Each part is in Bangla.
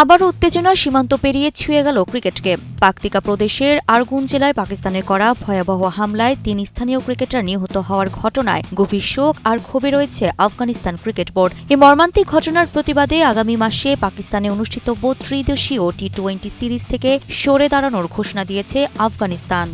আবারও উত্তেজনা সীমান্ত পেরিয়ে ছুঁয়ে গেল ক্রিকেটকে। পাকতিকা প্রদেশের আরগুন জেলায় পাকিস্তানের করা ভয়াবহ হামলায় তিন স্থানীয় ক্রিকেটার নিহত হওয়ার ঘটনায় গভীর শোক আর ক্ষোভে রয়েছে আফগানিস্তান ক্রিকেট বোর্ড। এই মর্মান্তিক ঘটনার প্রতিবাদে আগামী মাসে পাকিস্তানে অনুষ্ঠিতব্য ত্রিদেশীয় টি টোয়েন্টি সিরিজ থেকে সরে দাঁড়ানোর ঘোষণা দিয়েছে আফগানিস্তান।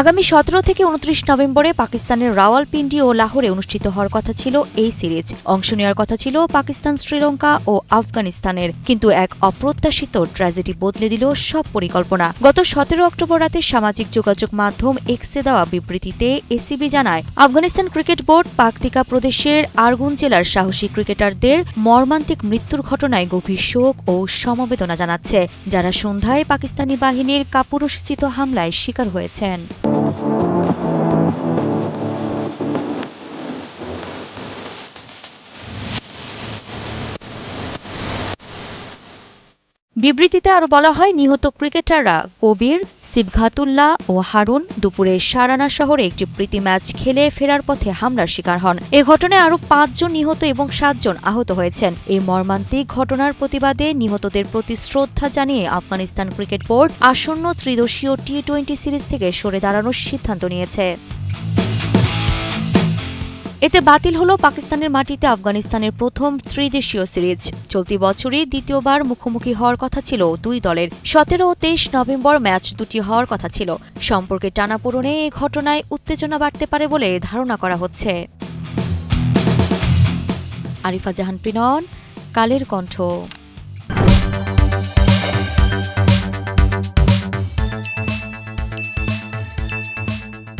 আগামী সতেরো থেকে উনত্রিশ নভেম্বরে পাকিস্তানের রাওয়ালপিন্ডি ও লাহোরে অনুষ্ঠিত হওয়ার কথা ছিল এই সিরিজ। অংশ নেওয়ার কথা ছিল পাকিস্তান, শ্রীলঙ্কা ও আফগানিস্তানের। কিন্তু এক অপ্রত্যাশিত ট্র্যাজেডি বদলে দিল সব পরিকল্পনা। গত সতেরো অক্টোবর রাতে সামাজিক যোগাযোগ মাধ্যম এক্সে দেওয়া বিবৃতিতে এসিবি জানায়, আফগানিস্তান ক্রিকেট বোর্ড পাকতিকা প্রদেশের আরগুন জেলার সাহসী ক্রিকেটারদের মর্মান্তিক মৃত্যুর ঘটনায় গভীর শোক ও সমবেদনা জানাচ্ছে, যারা সন্ধ্যায় পাকিস্তানি বাহিনীর কাপুরুষচিত হামলায় শিকার হয়েছেন। Thank you. বিবৃতিতে আরও বলা হয়, নিহত ক্রিকেটাররা কবির, সিবঘাতুল্লাহ ও হারুন দুপুরে সারানা শহরে একটি প্রীতি ম্যাচ খেলে ফেরার পথে হামলার শিকার হন। এ ঘটনায় আরও পাঁচজন নিহত এবং সাতজন আহত হয়েছেন। এই মর্মান্তিক ঘটনার প্রতিবাদে নিহতদের প্রতি শ্রদ্ধা জানিয়ে আফগানিস্তান ক্রিকেট বোর্ড আসন্ন ত্রিদেশীয় টি টোয়েন্টি সিরিজ থেকে সরে দাঁড়ানোর সিদ্ধান্ত নিয়েছে। এতে বাতিল হলো পাকিস্তানের মাটিতে আফগানিস্তানের প্রথম ত্রিদেশীয় সিরিজ। চলতি বছরই দ্বিতীয়বার মুখোমুখি হওয়ার কথা ছিল দুই দলের। সতেরো ও তেইশ নভেম্বর ম্যাচ দুটি হওয়ার কথা ছিল। সম্পর্কে টানাপোড়নে এ ঘটনায় উত্তেজনা বাড়তে পারে বলে ধারণা করা হচ্ছে। আরিফা জাহান প্রিনন কালের কণ্ঠ।